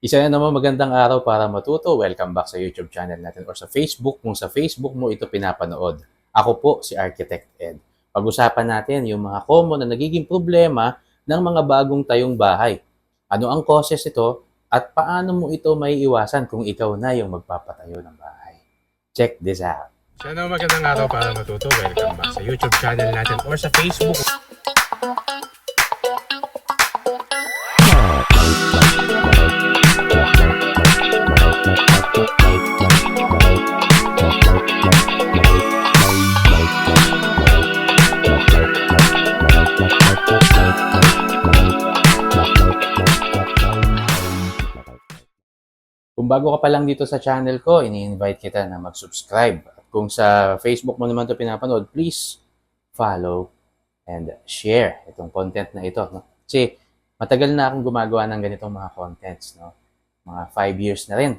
Isa na naman magandang araw para matuto. Welcome back sa YouTube channel natin or sa Facebook kung sa Facebook mo ito pinapanood. Ako po si Architect Ed. Pag-usapan natin yung mga common na nagiging problema ng mga bagong tayong bahay. Ano ang causes ito at paano mo ito may iwasan kung ikaw na yung magpapatayo ng bahay. Check this out. Siya na magandang araw para matuto. Welcome back sa YouTube channel natin or sa Facebook. Bago ka pa lang dito sa channel ko, ini-invite kita na mag-subscribe. At kung sa Facebook mo naman ito pinapanood, please follow and share itong content na ito. No? Kasi matagal na akong gumagawa ng ganitong mga contents. No? Mga 5 years na rin.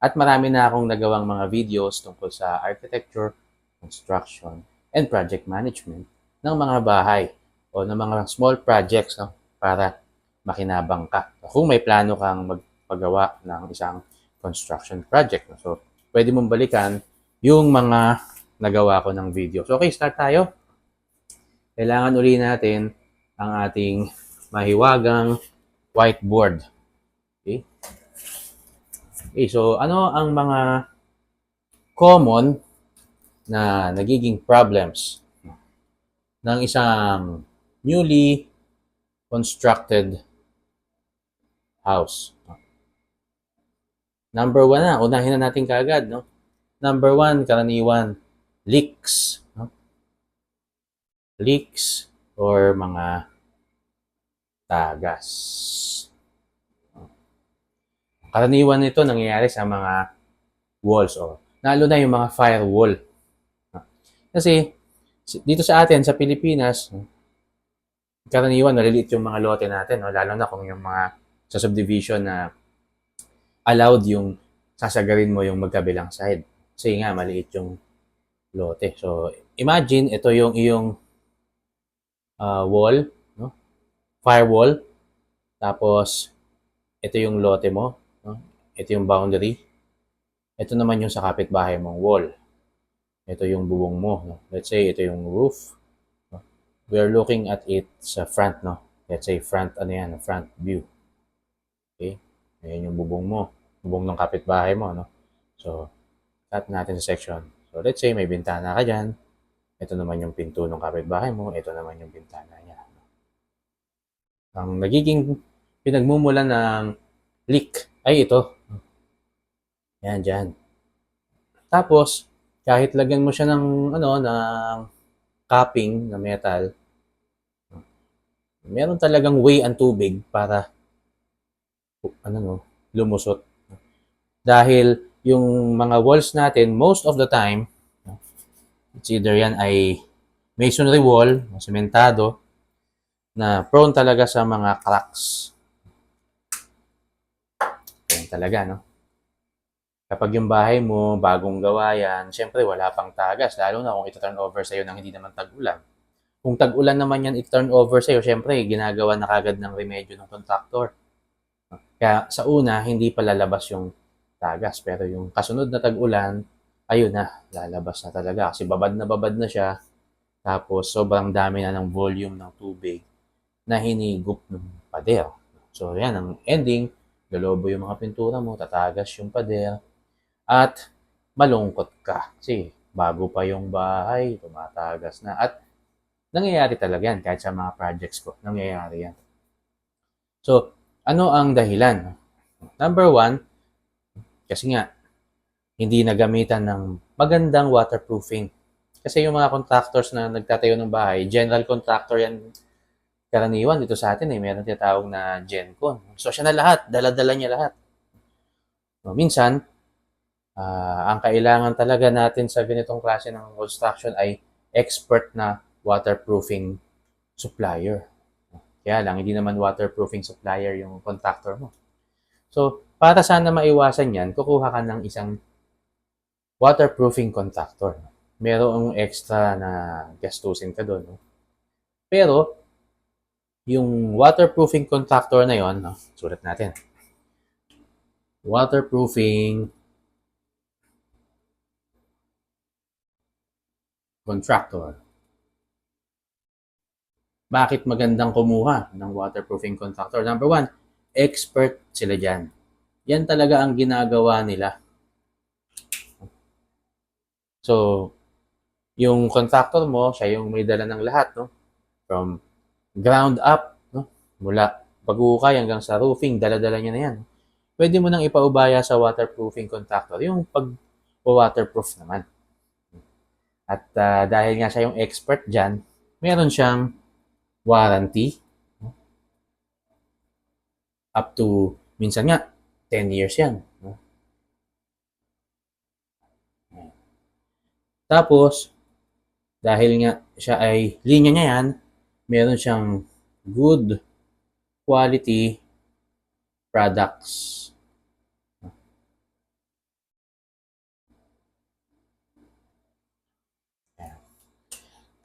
At marami na akong nagawang mga videos tungkol sa architecture, construction, and project management ng mga bahay o ng mga small projects no? para makinabang ka. Kung may plano kang magpagawa ng isang construction project. So, pwede mong balikan yung mga nagawa ko ng video. So, okay, start tayo. Kailangan uli natin ang ating mahiwagang whiteboard. Okay? Okay, so ano ang mga common na nagiging problems ng isang newly constructed house. Number one na, unahin na natin kaagad, no? Number one, karaniwan, leaks. No? Leaks or mga tagas. Karaniwan nito nangyayari sa mga walls o lalo na yung mga firewall. Kasi dito sa atin, sa Pilipinas, karaniwan maliliit yung mga lote natin, no? lalo na kung yung mga sa subdivision na allowed yung sasagarin mo yung magkabilang side. Kasi nga, maliit yung lote. So, imagine, ito yung iyong uh, wall, no? firewall. Tapos, ito yung lote mo. No? Ito yung boundary. Ito naman yung sa kapitbahay mong wall. Ito yung bubong mo. No? Let's say, ito yung roof. No? We are looking at it sa front, no? Let's say, front, ano yan, front view. Okay? Ayan yung bubong mo. Bubong ng kapitbahay mo, no? So, cut natin sa section. So, let's say may bintana ka dyan. Ito naman yung pinto ng kapitbahay mo. Ito naman yung bintana niya. Ang nagiging pinagmumulan ng leak ay ito. Yan, dyan. Tapos, kahit lagyan mo siya ng, ano, ng capping na metal, meron talagang way ang tubig para ano no, lumusot. Dahil yung mga walls natin, most of the time, it's either yan ay masonry wall, sementado, na prone talaga sa mga cracks. Yan talaga, no? Kapag yung bahay mo, bagong gawa yan, syempre wala pang tagas, lalo na kung ito-turn over sa'yo nang hindi naman tag-ulan. Kung tag-ulan naman yan, i-turn over sa'yo, syempre, ginagawa na kagad ng remedyo ng contractor. Kaya sa una, hindi pa lalabas yung tagas. Pero yung kasunod na tag-ulan, ayun na, lalabas na talaga. Kasi babad na babad na siya. Tapos sobrang dami na ng volume ng tubig na hinigup ng pader. So yan, ang ending, lalobo yung mga pintura mo, tatagas yung pader, at malungkot ka. Kasi bago pa yung bahay, tumatagas na. At nangyayari talaga yan, kahit sa mga projects ko, nangyayari yan. So, ano ang dahilan? Number one, kasi nga, hindi nagamitan ng magandang waterproofing. Kasi yung mga contractors na nagtatayo ng bahay, general contractor yan karaniwan dito sa atin eh. Meron tinatawag na GenCon. So siya na lahat, dala-dala niya lahat. So, minsan, uh, ang kailangan talaga natin sa ganitong klase ng construction ay expert na waterproofing supplier. Kaya lang, hindi naman waterproofing supplier yung contractor mo. So, para sana maiwasan yan, kukuha ka ng isang waterproofing contractor. Merong extra na gastusin ka doon. No? Pero, yung waterproofing contractor na yon, no, sulat natin. waterproofing contractor. Bakit magandang kumuha ng waterproofing contractor? Number one, expert sila dyan. Yan talaga ang ginagawa nila. So, yung contractor mo, siya yung may dala ng lahat, no? From ground up, no? Mula pag-ukay hanggang sa roofing, dala-dala niya na yan. Pwede mo nang ipaubaya sa waterproofing contractor yung pag-waterproof naman. At ah, dahil nga siya yung expert dyan, meron siyang warranty? Up to, minsan nga, 10 years yan. no? Tapos, dahil nga siya ay linya niya yan, meron siyang good quality products.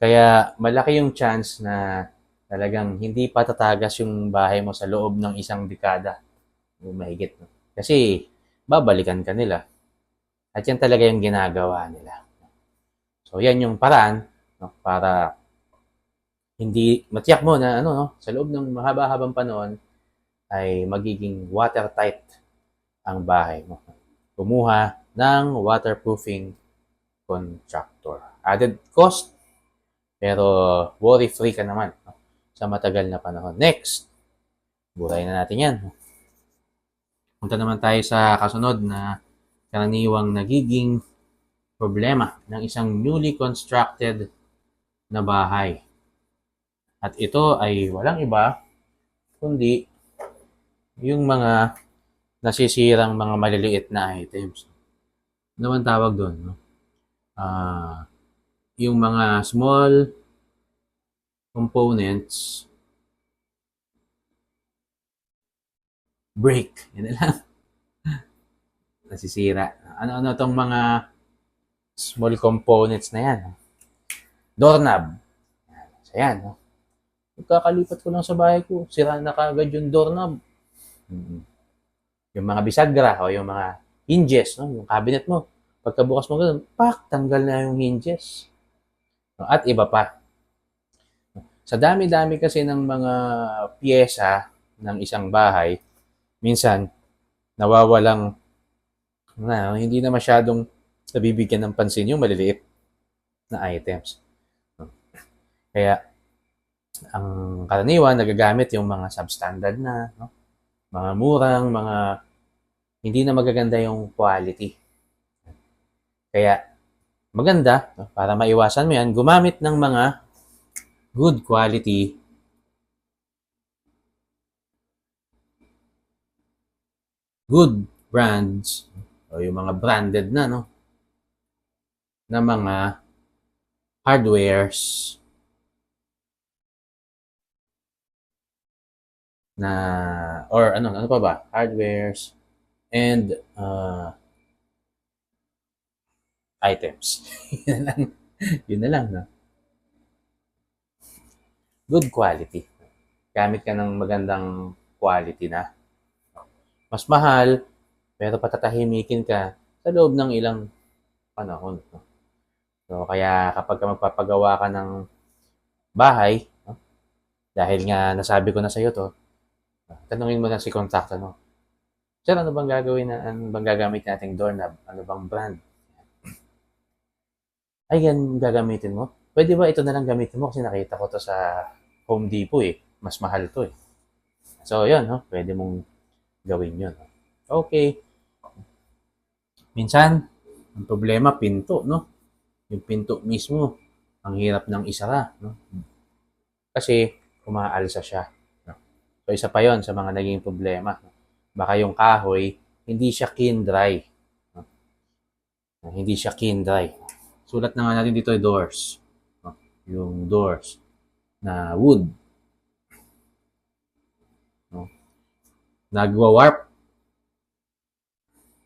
Kaya malaki yung chance na talagang hindi pa tatagas yung bahay mo sa loob ng isang dekada o mahigit. no? Kasi babalikan ka nila. At yan talaga yung ginagawa nila. So yan yung paraan no, para hindi matiyak mo na ano no, sa loob ng mahaba-habang panahon ay magiging watertight ang bahay mo. Kumuha ng waterproofing contractor. Added cost, pero worry-free ka naman sa matagal na panahon. Next, buray na natin yan. Punta naman tayo sa kasunod na karaniwang nagiging problema ng isang newly constructed na bahay. At ito ay walang iba kundi yung mga nasisirang mga maliliit na items. Ano man tawag doon? No? Ah, yung mga small components break. Yan na lang. Nasisira. Ano-ano tong mga small components na yan? Doorknob. So, yan. No? Pagkakalipat ko lang sa bahay ko, sira na kagad yung doorknob. Mm. Yung mga bisagra o yung mga hinges, no? yung cabinet mo. Pagkabukas mo ganun, pak, tanggal na yung hinges. No? At iba pa. Sa dami-dami kasi ng mga piyesa ng isang bahay, minsan nawawalang na hindi na masyadong nabibigyan ng pansin yung maliliit na items. Kaya ang karaniwan nagagamit yung mga substandard na, no? mga murang, mga hindi na magaganda yung quality. Kaya maganda no? para maiwasan mo yan, gumamit ng mga good quality. Good brands. O yung mga branded na no? Na mga hardwares. Na or ano ano pa ba? Hardwares and uh, items. Yun na lang. Yun na lang no good quality gamit ka ng magandang quality na mas mahal, pero patatahimikin ka sa loob ng ilang panahon. So, kaya kapag ka magpapagawa ka ng bahay, dahil nga nasabi ko na sa iyo to, tanungin mo na si contractor, no? Sir, ano bang gagawin na, ano bang gagamit nating doorknob? Ano bang brand? Ay, yan gagamitin mo? Pwede ba ito na lang gamitin mo? Kasi nakita ko to sa Home Depot eh. Mas mahal to eh. So, yun, no? Pwede mong gawin yun. Okay. Minsan, ang problema, pinto, no? Yung pinto mismo, ang hirap ng isara, no? Kasi, umaalsa siya. No? So, isa pa yon sa mga naging problema. Baka yung kahoy, hindi siya kin dry. No? Hindi siya kin dry. Sulat na nga natin dito yung doors. No? Yung doors na wood. No? nagwa-warp,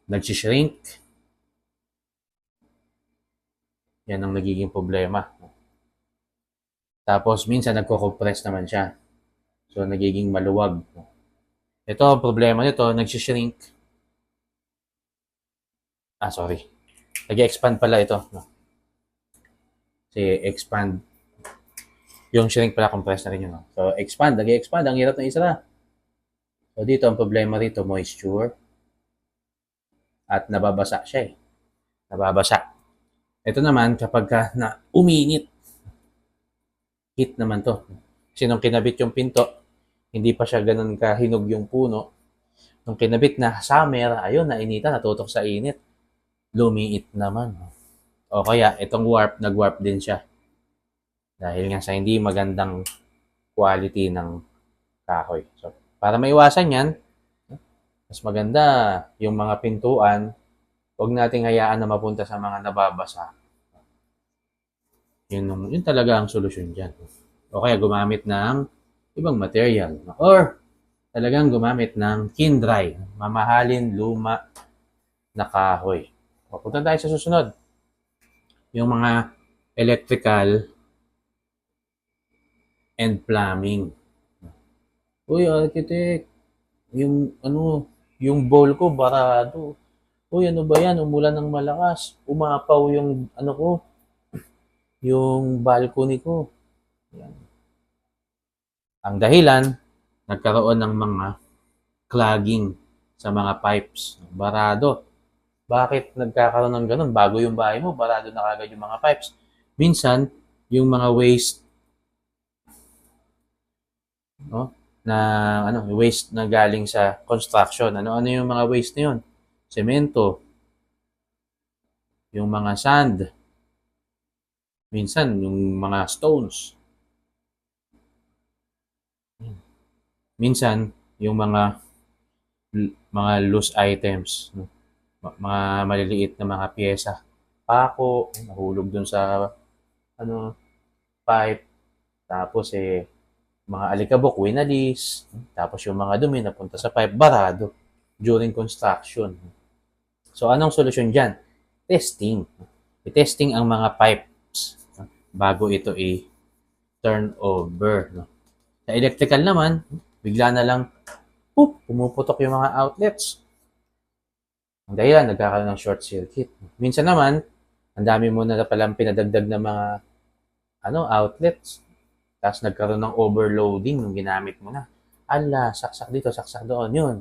nagsishrink. Yan ang nagiging problema. Tapos, minsan nagko-compress naman siya. So, nagiging maluwag. Ito, ang problema nito, nagsishrink. ah, sorry. Nag-expand pala ito. Kasi expand. Yung shrink pala, compress na rin yun. So, expand. Nag-expand. Ang hirap ng isara. So, dito, ang problema rito, moisture. At nababasa siya eh. Nababasa. Ito naman, kapag ka na uminit, heat naman to. Kasi nung kinabit yung pinto, hindi pa siya ganun kahinog yung puno. Nung kinabit na summer, ayun, nainita, natutok sa init. Lumiit naman. O kaya, itong warp, nag-warp din siya. Dahil nga sa hindi magandang quality ng kahoy. So, para maiwasan yan, mas maganda yung mga pintuan, huwag nating hayaan na mapunta sa mga nababasa. Yun, yun talaga ang solusyon dyan. O kaya gumamit ng ibang material. Or talagang gumamit ng kindry, mamahalin luma na kahoy. O, punta tayo sa susunod. Yung mga electrical and plumbing. Uy, architect, yung ano, yung bowl ko barado. Uy, ano ba yan? Umulan ng malakas. Umapaw yung ano ko, yung balcony ko. Yan. Ang dahilan, nagkaroon ng mga clogging sa mga pipes. Barado. Bakit nagkakaroon ng ganun? Bago yung bahay mo, barado na kagad yung mga pipes. Minsan, yung mga waste no? na ano, waste na galing sa construction. Ano ano yung mga waste na yun? Semento, yung mga sand, minsan yung mga stones. Minsan yung mga mga loose items, no? Mga maliliit na mga piyesa. Pako, nahulog dun sa ano pipe. Tapos eh mga alikabok, winalis. Tapos yung mga dumi napunta sa pipe, barado during construction. So, anong solusyon dyan? Testing. I-testing ang mga pipes bago ito i-turn over. No? Sa electrical naman, bigla na lang, poop, pumuputok yung mga outlets. Ang dahilan, nagkakaroon ng short circuit. Minsan naman, ang dami mo na palang pinadagdag na mga ano, outlets. Tapos nagkaroon ng overloading nung ginamit mo na. Ala, saksak dito, saksak doon. Yun.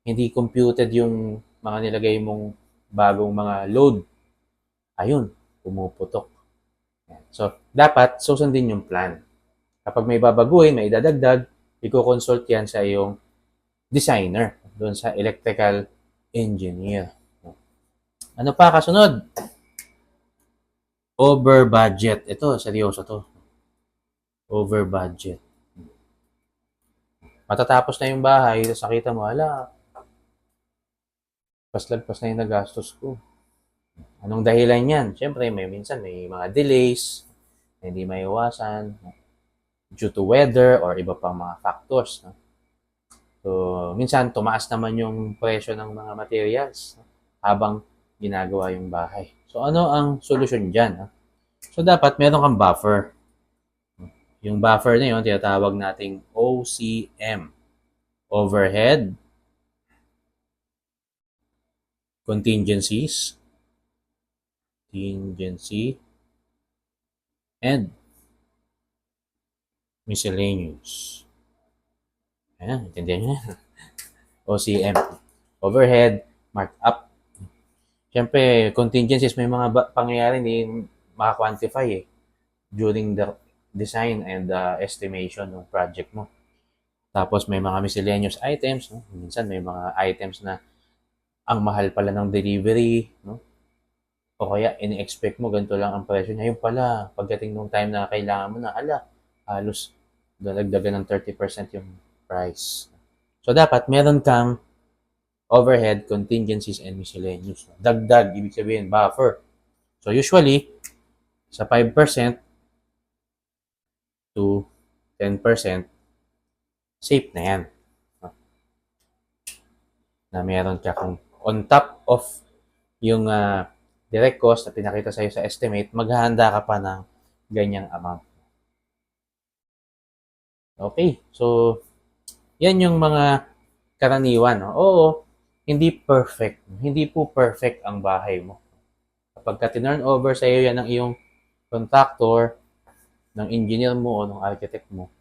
Hindi computed yung mga nilagay mong bagong mga load. Ayun, pumuputok. So, dapat susundin yung plan. Kapag may babaguhin, may idadagdag, i-consult yan sa iyong designer, doon sa electrical engineer. Ano pa kasunod? Over budget. Ito, seryoso to over budget. Matatapos na yung bahay, tapos nakita mo, ala, paslagpas na yung nagastos ko. Anong dahilan yan? Siyempre, may minsan may mga delays, na hindi may iwasan, due to weather or iba pang mga factors. No? So, minsan tumaas naman yung presyo ng mga materials no? habang ginagawa yung bahay. So, ano ang solusyon dyan? no? So, dapat meron kang buffer. Yung buffer na yun, tinatawag nating OCM. Overhead Contingencies Contingency and Miscellaneous. Ayan, intindihan nyo. OCM. Overhead Markup. Siyempre, contingencies, may mga pangyayari hindi maka-quantify eh during the design and uh, estimation ng project mo. Tapos may mga miscellaneous items, no? minsan may mga items na ang mahal pala ng delivery, no? O kaya ini-expect mo ganito lang ang presyo niya. Yung pala, pagdating nung time na kailangan mo na, ala, halos dalagdagan ng 30% yung price. So dapat meron kang overhead, contingencies, and miscellaneous. Dagdag, ibig sabihin, buffer. So usually, sa 5%, to 10%, safe na yan. Na meron ka kung on top of yung ah, direct cost na pinakita sa'yo sa estimate, maghahanda ka pa ng ganyang amount. Okay, so yan yung mga karaniwan. No? Oo, hindi perfect. Hindi po perfect ang bahay mo. Kapag ka tinurn over sa iyo yan ng iyong contractor, ng engineer mo o ng architect mo,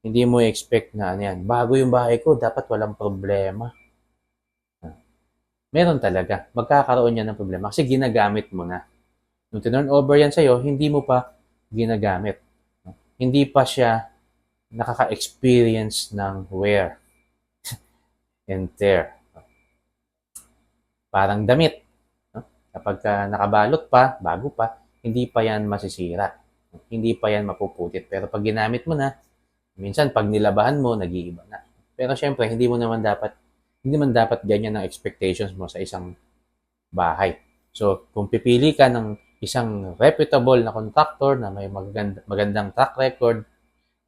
hindi mo expect na ano yan. Bago yung bahay ko, dapat walang problema. Ah. Meron talaga. Magkakaroon yan ng problema kasi ginagamit mo na. Nung tinurn over yan sa'yo, hindi mo pa ginagamit. Hindi pa siya nakaka-experience ng wear and tear. Parang damit. Kapag ka nakabalot pa, bago pa, hindi pa yan masisira. Hindi pa yan mapuputit. Pero pag ginamit mo na, minsan pag nilabahan mo, nag-iiba na. Pero syempre, hindi mo naman dapat, hindi man dapat ganyan ang expectations mo sa isang bahay. So, kung pipili ka ng isang reputable na contractor na may maganda, magandang track record,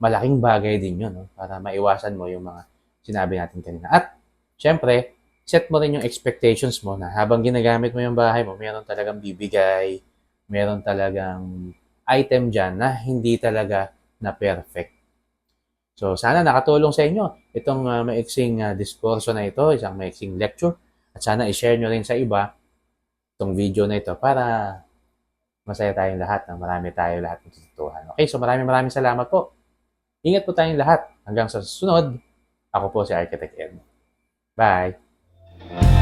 malaking bagay din yun no? para maiwasan mo yung mga sinabi natin kanina. At, syempre, set mo rin yung expectations mo na habang ginagamit mo yung bahay mo, meron talagang bibigay, meron talagang item dyan na hindi talaga na perfect. So, sana nakatulong sa inyo itong uh, maiksing uh, diskurso na ito, isang maiksing lecture, at sana i-share nyo rin sa iba itong video na ito para masaya tayong lahat, na marami tayo lahat ng tututuhan. Okay, so maraming maraming salamat po. Ingat po tayong lahat. Hanggang sa susunod, ako po si Architect Ed. Bye!